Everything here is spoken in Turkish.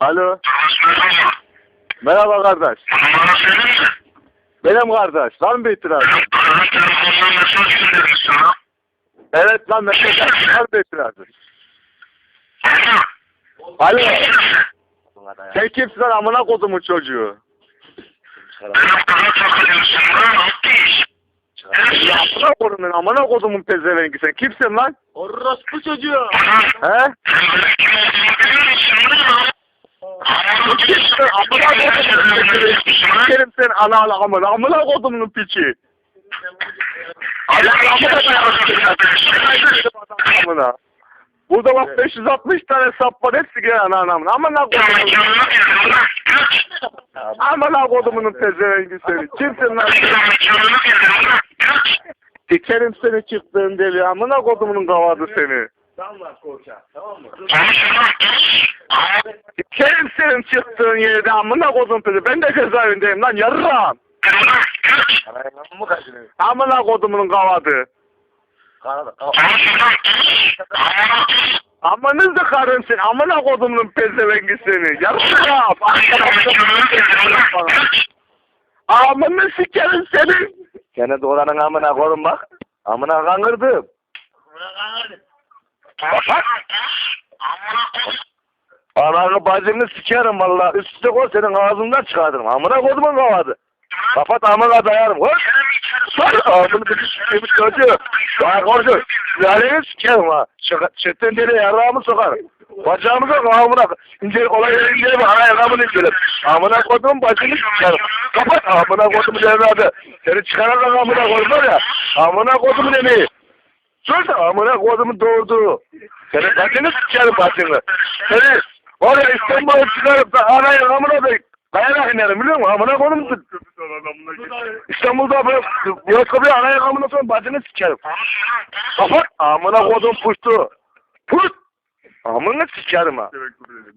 Alo. Merhaba kardeş. Bana söyleyeyim mi? Benim kardeş. Var mı bir itiraz? Bana telefondan mesaj göndermiş sana. Evet lan mesaj. Var mı bir itiraz? Alo. Alo. Sen kimsin lan amına kodumun çocuğu? Benim kıza takılıyorsun lan. Ya amına kodumun amına kodumun pezevengi sen kimsin lan? Orospu çocuğu. He? Sen benim kim lan? Kimsin amına kodumun? Sikerim sen ana ana amına amına kodumun piçi. Allah amına. Burada bak 560 tane sap var hepsi gelen ana anamın. Amına kodumun. Amına kodumunun pezevengi seni. Kimsin lan? Sikerim seni çıktığın deli. Amına kodumunun kavadı seni. Tamam koça. Tamam mı? Sikerim senin çıktığın yerde amına kodum pezi. Ben de cezaevindeyim lan yarram. Amına kodumunun kavadı. Amanız da karın sen. Amına kodumunun pezevengi seni. Yarram. Amını sikerim senin. Gene doğranın amına kodum bak. Amına kangırdım. Ananı bacını sikerim valla. Üstüne koy senin ağzından çıkartırım. Amına kodumun kavadı. Kapat amına dayarım. Koş. Sus. Ağzını bir sikeyim çocuğu. Daha konuşuyor. Laleni sikerim ha. Çetten deli yarrağımı sokarım. Bacağımı sok amına. İnce olay yere incelim. Ana yarrağımı incelim. Amına kodumun bacını sikerim. Kapat amına kodumun evladı. Seni çıkaran amına kodum var ya. Amına kodumun emeği. Sus amına kodumun doğurduğu. Senin bacını sikerim bacını. Seni oraya İstanbul'a çıkarıp da anayı amına da kayarak inerim biliyor musun? Amına kodum İstanbul'da böyle Yoskopya anayı amına sonra bacını sikerim. Kapat amına kodum puştu. Put. Amına sikerim ha.